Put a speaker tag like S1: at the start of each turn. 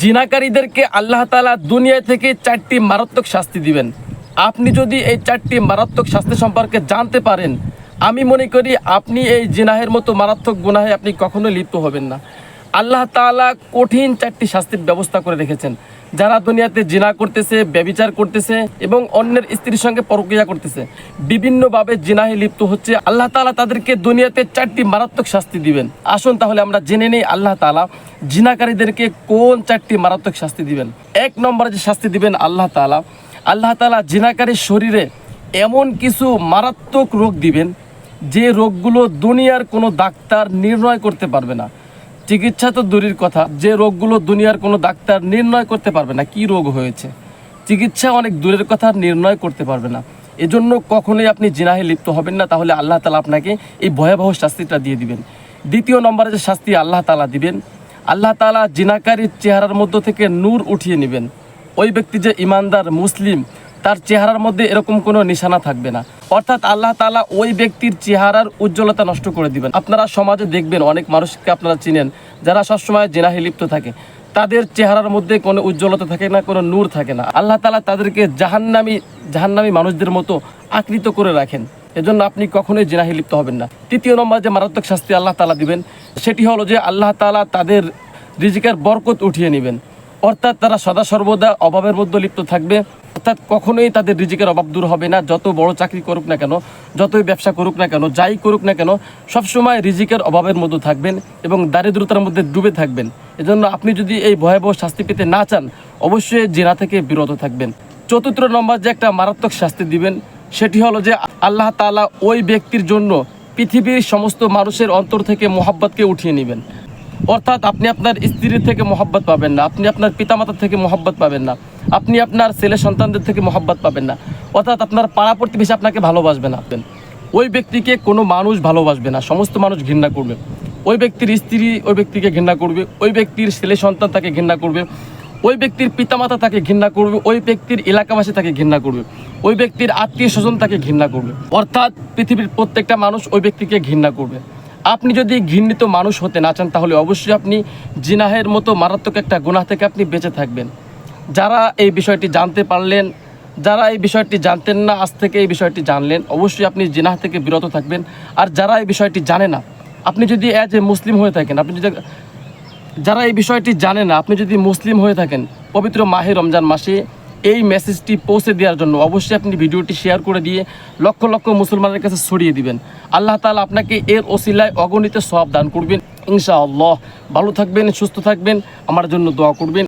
S1: জিনাকারীদেরকে আল্লাহ তালা দুনিয়া থেকে চারটি মারাত্মক শাস্তি দিবেন। আপনি যদি এই চারটি মারাত্মক শাস্তি সম্পর্কে জানতে পারেন, আমি মনে করি আপনি এই জিনাহের মতো মারাত্মক গুনাহে আপনি কখনো লিপ্ত হবেন না। আল্লাহ তাআলা কঠিন চারটি শাস্তির ব্যবস্থা করে রেখেছেন। যারা দুনিয়াতে জিনা করতেছে, ব্যবিচার করতেছে এবং অন্যের স্ত্রীর সঙ্গে পরক্রিয়া করতেছে, বিভিন্নভাবে জিনাহে লিপ্ত হচ্ছে, আল্লাহ তাআলা তাদেরকে দুনিয়াতে চারটি মারাত্মক শাস্তি দিবেন। আসুন তাহলে আমরা জেনে নেই আল্লাহ তাআলা জিনাকারীদেরকে কোন চারটি মারাত্মক শাস্তি দিবেন। এক নম্বরে যে শাস্তি দিবেন আল্লাহ তাআলা, আল্লাহ তালা জিনাকারীর শরীরে এমন কিছু মারাত্মক রোগ দিবেন, যে রোগগুলো দুনিয়ার কোনো ডাক্তার নির্ণয় করতে পারবে না। চিকিৎসা তো দূরের কথা, যে রোগগুলো দুনিয়ার কোনো ডাক্তার নির্ণয় করতে পারবে না, কি রোগ হয়েছে? চিকিৎসা অনেক দূরের কথা, নির্ণয় করতে পারবে না। এজন্য কখনোই আপনি জিনাহে লিপ্ত হবেন না, তাহলে আল্লাহ তালা আপনাকে এই ভয়াবহ শাস্তিটা দিয়ে দিবেন। দ্বিতীয় নম্বরে যে শাস্তি আল্লাহ তালা দিবেন, আল্লাহ তালা জিনাকারীর চেহারার মধ্য থেকে নূর উঠিয়ে নেবেন। ওই ব্যক্তি যে ইমানদার, মুসলিম, তার চেহারার মধ্যে এরকম কোনো নিশানা থাকবে না। অর্থাৎ আল্লাহ তালা ওই ব্যক্তির চেহারার উজ্জ্বলতা নষ্ট করে দিবেন। আপনারা সমাজে দেখবেন, অনেক মানুষকে আপনারা চিনেন, যারা সবসময় জেনাহে লিপ্ত থাকে। তাদের চেহারার মধ্যে কোনো উজ্জ্বলতা থাকে না, কোনো নূর থাকে না। আল্লাহ তালা তাদেরকে জাহান্নামি জাহান্নামি মানুষদের মতো আকৃত করে রাখেন। এজন্য আপনি কখনোই জেনাহে লিপ্ত হবেন না। তৃতীয় নম্বর যে মারাত্মক শাস্তি আল্লাহ তালা দিবেন, সেটি হলো যে আল্লাহ তালা তাদের রিজিকের বরকত উঠিয়ে নেবেন। অর্থাৎ তারা সদা সর্বদা অভাবের মধ্যে লিপ্ত থাকবে। অর্থাৎ কখনোই তাদের রিজিকের অভাব দূর হবে না। যত বড় চাকরি করুক না কেন, যতই ব্যবসা করুক না কেন, যাই করুক না কেন, সবসময় রিজিকের অভাবের মধ্যে থাকবেন এবং দারিদ্রতার মধ্যে ডুবে থাকবেন। এজন্য আপনি যদি এই ভয়াবহ শাস্তি পেতে না চান, অবশ্যই জেনা থেকে বিরত থাকবেন। চতুর্থ নম্বর যে একটা মারাত্মক শাস্তি দিবেন, সেটি হলো যে আল্লাহ তাআলা ওই ব্যক্তির জন্য পৃথিবীর সমস্ত মানুষের অন্তর থেকে মোহাব্বতকে উঠিয়ে নেবেন। অর্থাৎ আপনি আপনার স্ত্রীর থেকে মোহাব্বত পাবেন না, আপনি আপনার পিতামাতার থেকে মোহাব্বত পাবেন না, আপনি আপনার ছেলে সন্তানদের থেকে মোহাব্বত পাবেন না, অর্থাৎ আপনার পাড়া প্রতিবেশী আপনাকে ভালোবাসবে না। আপনি ওই ব্যক্তিকে কোনো মানুষ ভালোবাসবে না, সমস্ত মানুষ ঘৃণা করবে। ওই ব্যক্তির স্ত্রী ওই ব্যক্তিকে ঘৃণা করবে, ওই ব্যক্তির ছেলে সন্তান তাকে ঘৃণা করবে, ওই ব্যক্তির পিতামাতা তাকে ঘৃণা করবে, ওই ব্যক্তির এলাকাবাসী তাকে ঘৃণা করবে, ওই ব্যক্তির আত্মীয় স্বজন তাকে ঘৃণা করবে। অর্থাৎ পৃথিবীর প্রত্যেকটা মানুষ ওই ব্যক্তিকে ঘৃণা করবে। আপনি যদি ঘৃণিত মানুষ হতে না চান, তাহলে অবশ্যই আপনি জিনাহের মতো মারাত্মক একটা গুনাহ থেকে আপনি বেঁচে থাকবেন। যারা এই বিষয়টি জানতে পারলেন, যারা এই বিষয়টি জানতেন না, আজ থেকে এই বিষয়টি জানলেন, অবশ্যই আপনি জিনাহ থেকে বিরত থাকবেন। আর যারা এই বিষয়টি জানে না, আপনি যদি অ্যাজ এ মুসলিম হয়ে থাকেন, আপনি যদি যারা এই বিষয়টি জানে না, আপনি যদি মুসলিম হয়ে থাকেন, পবিত্র মাহে রমজান মাসে এই মেসেজটি পৌঁছে দেওয়ার জন্য অবশ্যই আপনি ভিডিওটি শেয়ার করে দিয়ে লক্ষ লক্ষ মুসলমানের কাছে ছড়িয়ে দিবেন। আল্লাহ তালা আপনাকে এর ওসিলায় অগণিত সব দান করবেন। ইনশাআল্লাহ। ভালো থাকবেন, সুস্থ থাকবেন। আমার জন্য দোয়া করবেন।